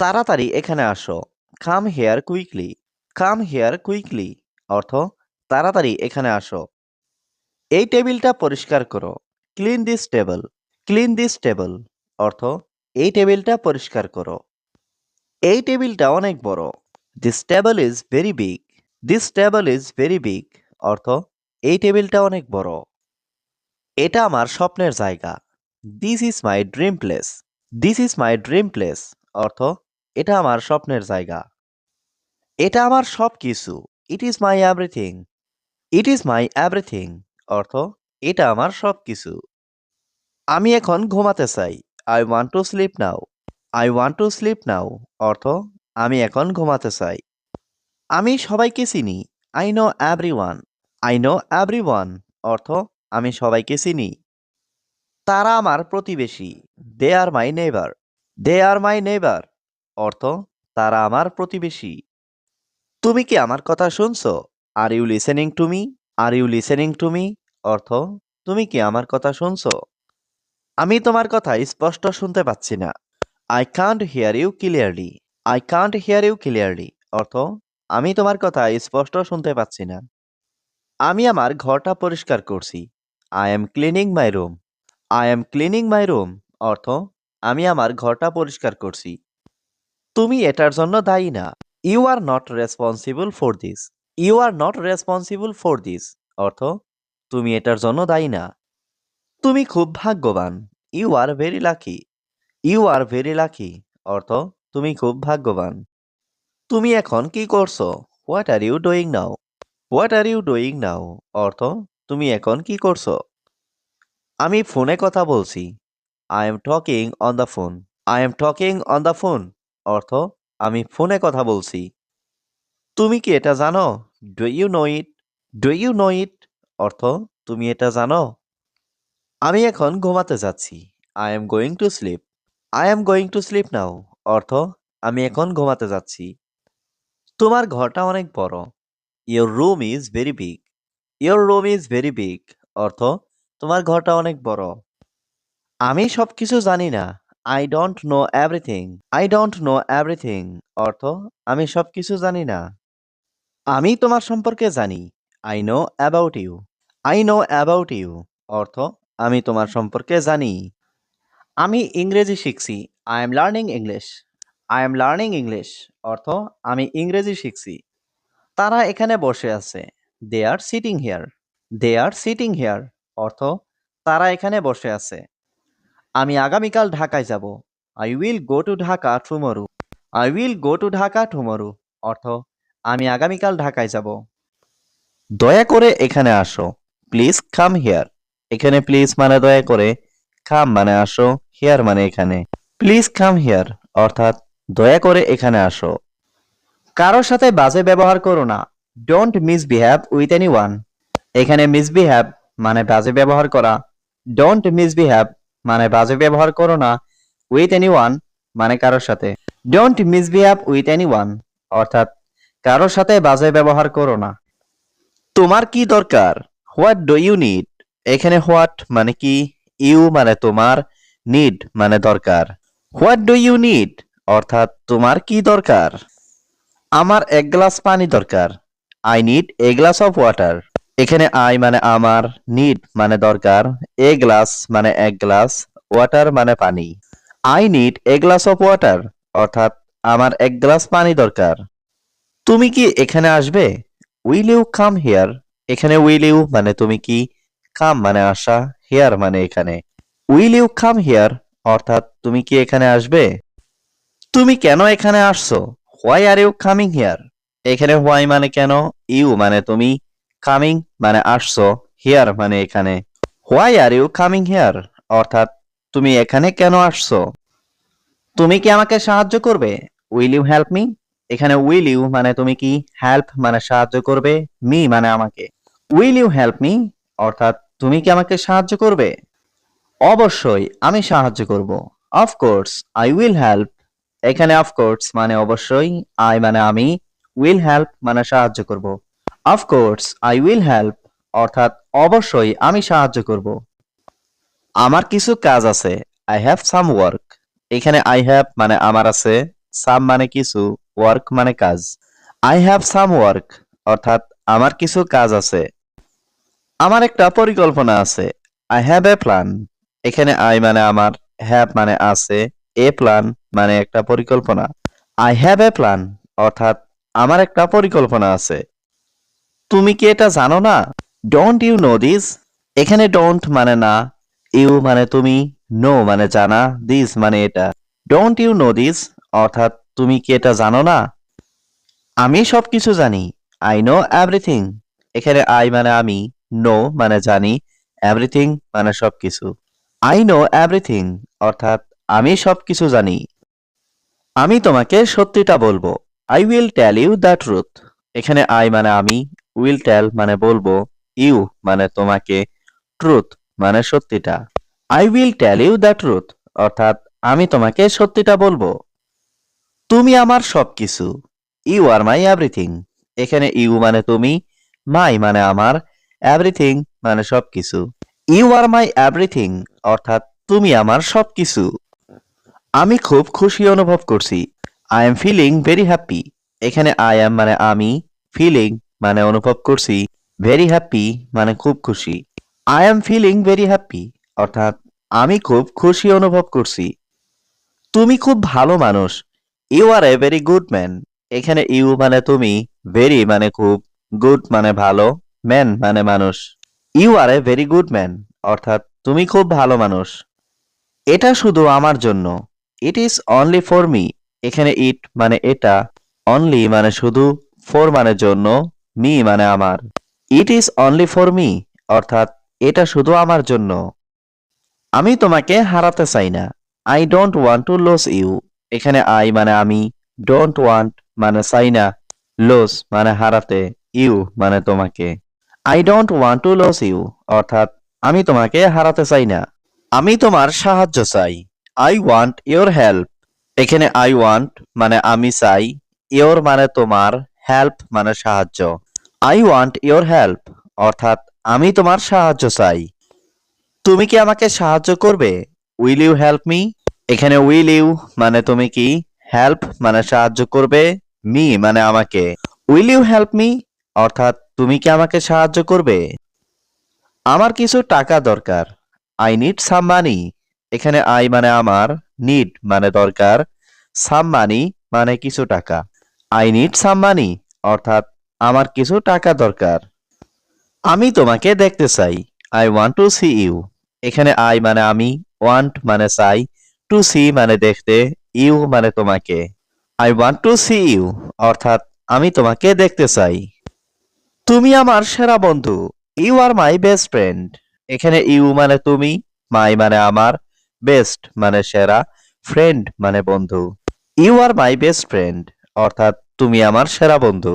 তাড়াতাড়ি এখানে আসো। Come here quickly come here quickly অর্থ, তাড়াতাড়ি এখানে আসো। এই টেবিলটা পরিষ্কার করো। Clean this table clean this table অর্থ, এই টেবিলটা পরিষ্কার করো। এই টেবিলটা অনেক বড়। This table is very big this table is very big অর্থ, এই টেবিলটা অনেক বড়। এটা আমার স্বপ্নের জায়গা। This is my dream place this is my dream place অর্থ এটা আমার স্বপ্নের জায়গা। এটা আমার সব কিছু it is my everything it is my everything অর্থ, এটা আমার সব কিছু আমি এখন ঘুমাতে চাই। I want to sleep now I want to sleep now অর্থ, আমি এখন ঘুমাতে চাই। আমি সবাইকে চিনি। I know everyone I know everyone অর্থ, আমি সবাইকে চিনি। তারা আমার প্রতিবেশী। দে আর my neighbour they R my neighbour অর্থ, তারা আমার প্রতিবেশী। তুমি কি আমার কথা শুনছো? Are you listening to me are you listening to me অর্থ, তুমি কি আমার কথা শুনছো? আমি তোমার কথা স্পষ্ট শুনতে পাচ্ছি না। I can't hear you clearly I can't hear you clearly অর্থ, আমি তোমার কথা স্পষ্ট শুনতে পাচ্ছি না। আমি আমার ঘরটা পরিষ্কার করছি। I am cleaning my room I am cleaning my room অর্থ, আমি আমার ঘরটা পরিষ্কার করছি। তুমি এটার জন্য দায়ী না। You are not responsible for this you are not responsible for this অর্থ, তুমি এটার জন্য দায়ী না। তুমি খুব ভাগ্যবান। You are very lucky you are very lucky অর্থ, তুমি খুব ভাগ্যবান। তুমি এখন কি করছ? What are you doing now what are you doing now অর্থ, তুমি এখন কি করছ? আমি ফোনে কথা বলছি। I am talking on the phone I am talking on the phone অর্থ, আমি ফোনে কথা বলছি। তুমি কি এটা জানো? Do you know it do you know it অর্থ, তুমি এটা জানো? আমি এখন ঘুমাতে যাচ্ছি। I am going to sleep I am going to sleep now অর্থ, আমি এখন ঘুমাতে যাচ্ছি। তোমার ঘরটা অনেক বড়। Your room is very big your room is very big অর্থ, তোমার ঘরটা অনেক বড়। আমি সব কিছু জানি না। I don't know everything I don't know everything অর্থ, আমি সব কিছু জানি না। আমি তোমার সম্পর্কে জানি। I know about you I know about you অর্থ, আমি তোমার সম্পর্কে জানি। আমি ইংরেজি শিখছি। I am learning English I am learning English অর্থ, আমি ইংরেজি শিখছি। তারা এখানে বসে আছে। They are sitting here they are sitting here অর্থ, তারা এখানে বসে আছে। আমি আগামীকাল ঢাকায় যাব। I will go to Dhaka tomorrow I will go to Dhaka tomorrow অর্থ, আমি আগামীকাল ঢাকায় যাব। দয়া করে এখানে আসো। প্লিজ কাম হিয়ার এখানে প্লিজ মানে দয়া করে কাম মানে আসো হিয়ার মানে এখানে। প্লিজ কাম হিয়ার অর্থাৎ, দয়া করে এখানে আসো। কারোর সাথে বাজে ব্যবহার করো না। Don't misbehave with anyone এখানে মিসবিহেভ মানে বাজে ব্যবহার করা। ডোন্ট মিসবিহেভ মানে বাজে ব্যবহার করো না উইথ এনি ওয়ান মানে কারোর সাথে। Don't misbehave with anyone অর্থাৎ কারোর সাথে বাজে ব্যবহার করো না। তোমার কি দরকার? হোয়াট ডু ইউ নিড এখানে হোয়াট মানে কি? ইউ মানে তোমার নিড মানে দরকার। হোয়াট ডু ইউ নিড অর্থাৎ তোমার কি দরকার? আমার এক গ্লাস পানি দরকার। I need a glass of water এখানে আই মানে আমার নিড মানে দরকার এ গ্লাস মানে এক গ্লাস ওয়াটার মানে পানি। I need a glass of water অর্থাৎ আমার এক গ্লাস পানি দরকার। তুমি কি এখানে আসবে? উইল ইউ কাম হিয়ার এখানে উইল ইউ মানে তুমি কি? কাম মানে আসা হিয়ার মানে এখানে। উইল ইউ কাম হিয়ার অর্থাৎ তুমি কি এখানে আসবে? তুমি কেন এখানে আসছো? Why are you coming here এখানে হোয়াই মানে কেন? ইউ মানে তুমি কামিং মানে আসছো হিয়ার মানে এখানে। Why are you coming here অর্থাৎ, তুমি এখানে কেন আসছো? তুমি কি আমাকে সাহায্য করবে? উইল ইউ হেল্প মি এখানে উইল ইউ মানে তুমি কি হেল্প মানে সাহায্য করবে? মি মানে আমাকে। উইল ইউ হেল্প মি অর্থাৎ, তুমি কি আমাকে সাহায্য করবে? অবশ্যই, আমি সাহায্য করব। Of course I will help এখানে অফকোর্স মানে অবশ্যই আই মানে আমি। উইল হেল্প মানে সাহায্য করব। অফকোর্স আই উইল হেল্প অর্থাৎ, অবশ্যই আমি সাহায্য করব। আমার কিছু কাজ আছে। আই হ্যাভ সাম ওয়ার্ক এখানে আই হ্যাভ মানে আমার আছে। সাম মানে কিছু। ওয়ার্ক মানে কাজ। আই হ্যাভ সাম ওয়ার্ক অর্থাৎ, আমার কিছু কাজ আছে। আমার একটা পরিকল্পনা আছে। আই হ্যাভ এ প্ল্যান এখানে আই মানে আমার হ্যাভ মানে আছে। এ প্ল্যান মানে একটা পরিকল্পনা। আই হ্যাভ এ প্ল্যান অর্থাৎ, আমার একটা পরিকল্পনা আছে। তুমি কি এটা জানো না? ডোন্ট ইউ নো দিস এখানে ডোন্ট মানে না ইউ মানে তুমি নো মানে জানা দিস মানে এটা। ডোন্ট ইউ নো দিস অর্থাৎ তুমি কি এটা জানো না? আমি সবকিছু জানি আই নো এভরিথিং এখানে আই মানে আমি নো মানে জানি এভরিথিং মানে সবকিছু। আই নো এভরিথিং অর্থাৎ আমি সবকিছু জানি। আমি তোমাকে সত্যিটা বলব I will tell you the truth এখানে আই মানে আমি উইল টেল মানে বলব, ইউ মানে তোমাকে ট্রুথ মানে সত্যিটা। I will tell you the truth অর্থাৎ, আমি তোমাকে সত্যিটা বলব। তুমি আমার সবকিছু। ইউ আর মাই এভরিথিং এখানে ইউ মানে তুমি মাই মানে আমার এভরিথিং মানে সবকিছু। ইউ আর মাই এভরিথিং অর্থাৎ, তুমি আমার সবকিছু। আমি খুব খুশি অনুভব করছি। I am feeling very happy এখানে আই এম মানে আমি ফিলিং মানে অনুভব করছি ভেরি হ্যাপি মানে খুব খুশি। I am feeling very happy অর্থাৎ আমি খুব খুশি অনুভব করছি। তুমি খুব ভালো মানুষ you are a very good man এখানে ইউ মানে তুমি ভেরি মানে খুব গুড মানে ভালো ম্যান মানে মানুষ। You are a very good man অর্থাৎ তুমি খুব ভালো মানুষ। এটা শুধু আমার জন্য it is only for me এখানে ইট মানে এটা অনলি মানে শুধু ফর মানে জন্য মি মানে আমার। It is only for me অর্থাৎ এটা শুধু আমার জন্য। আমি তোমাকে হারাতে চাই না। I don't want to lose you এখানে আই মানে আমি ডোন্ট ওয়ান্ট মানে চাই না। লস মানে হারাতে ইউ মানে তোমাকে। I don't want to lose you অর্থাৎ আমি তোমাকে হারাতে চাই না। আমি তোমার সাহায্য চাই। আই ওয়ান্ট ইওর হেল্প এখানে আই ওয়ান্ট মানে আমি চাই। ইওর মানে তোমার হেল্প মানে সাহায্য। আই ওয়ান্ট ইওর হেল্প অর্থাৎ, আমি তোমার সাহায্য চাই। তুমি কি আমাকে সাহায্য করবে? উইল ইউ হেল্প মি এখানে উইল ইউ মানে তুমি কি? হেল্প মানে সাহায্য করবে মি মানে আমাকে। উইল ইউ হেল্প মি অর্থাৎ, তুমি কি আমাকে সাহায্য করবে? আমার কিছু টাকা দরকার। আই নিড সাম মানি এখানে আই মানে আমার নিড মানে দরকার। সাম মানি মানে কিছু টাকা। আই নিড সাম মানি অর্থাৎ আমার কিছু টাকা দরকার। আমি তোমাকে দেখতে চাই। I want to see you এখানে আই মানে আমি ওয়ান্ট মানে চাই টু সি মানে দেখতে ইউ মানে তোমাকে। I want to see you অর্থাৎ আমি তোমাকে দেখতে চাই। তুমি আমার সেরা বন্ধু। You are my best friend এখানে ইউ মানে তুমি মাই মানে আমার বেস্ট মানে সেরা ফ্রেন্ড মানে বন্ধু। You are my best friend অর্থাৎ তুমি আমার সেরা বন্ধু।